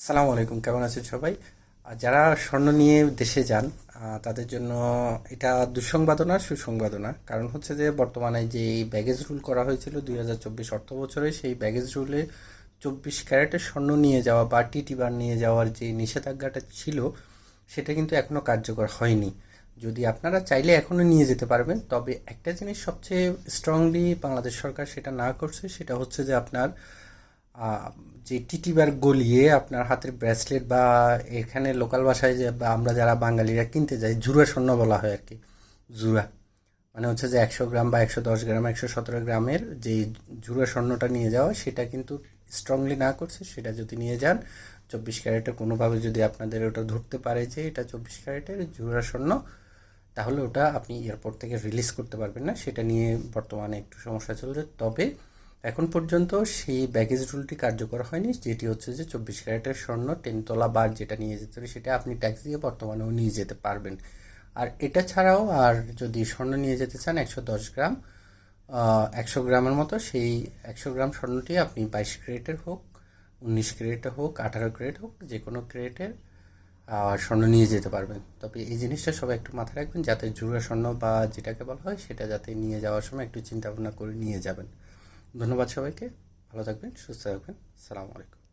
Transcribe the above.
আসসালামু আলাইকুম, কেমন আছেন সবাই? যারা স্বর্ণ নিয়ে দেশে যান তাদের জন্য এটা দুঃসংবাদও না সুসংবাদও না। কারণ হচ্ছে যে, বর্তমানে যে ব্যাগেজ রুল করা হয়েছিল দুই হাজার চব্বিশ অর্থ বছরে, সেই ব্যাগেজ রুলে চব্বিশ ক্যারেটের স্বর্ণ নিয়ে যাওয়া বা টিটি বার নিয়ে যাওয়ার যে নিষেধাজ্ঞাটা ছিল, সেটা কিন্তু এখনও কার্যকর হয়নি। যদি আপনারা চাইলে এখনও নিয়ে যেতে পারবেন, তবে একটা জিনিস সবচেয়ে স্ট্রংলি বাংলাদেশ সরকার সেটা না করছে, সেটা হচ্ছে যে আপনার যে টিটিবার গলিয়ে আপনার হাতের ব্রেসলেট বা এখানে লোকাল ভাষায় যে আমরা যারা বাঙালিরা কিনতে যাই জুরা স্বর্ণ বলা হয় আর কি জুরা মানে হচ্ছে যে একশো গ্রাম বা একশো দশ গ্রাম, একশো সতেরো গ্রামের যে জুড়া স্বর্ণটা নিয়ে যাওয়া সেটা কিন্তু স্ট্রংলি না করছে, সেটা যদি নিয়ে যান, চব্বিশ ক্যারেটে কোনোভাবে যদি আপনাদের ওটা ধরতে পারে যে এটা চব্বিশ ক্যারেটের জুড়া স্বর্ণ, তাহলে ওটা আপনি এয়ারপোর্ট থেকে রিলিজ করতে পারবেন না, সেটা নিয়ে বর্তমানে একটু সমস্যা চলছে। তবে এখন পর্যন্ত সেই ব্যাগেজ রুলটি কার্যকর হয়নি, যেটি হচ্ছে যে চব্বিশ ক্যারেটের স্বর্ণ টেন তোলা বার যেটা নিয়ে যেতে হবে, সেটা আপনি ট্যাক্স দিয়ে বর্তমানেও নিয়ে যেতে পারবেন। আর এটা ছাড়াও আর যদি স্বর্ণ নিয়ে যেতে চান একশো দশ গ্রাম একশো গ্রামের মতো সেই একশো গ্রাম স্বর্ণটি আপনি বাইশ ক্যারেটের হোক, উনিশ ক্যারেটের হোক, আঠারো ক্যারেট হোক যে কোনো ক্যারেটের স্বর্ণ নিয়ে যেতে পারবেন। তবে এই জিনিসটা সবাই একটু মাথায় রাখবেন, যাতে জুড়া স্বর্ণ বা যেটাকে বলা হয় সেটা যাতে নিয়ে যাওয়ার সময় একটু চিন্তা ভাবনা করে নিয়ে যাবেন। ধন্যবাদ সবাইকে ভালো থাকবেন সুস্থ থাকবেন সালামু আলাইকুম।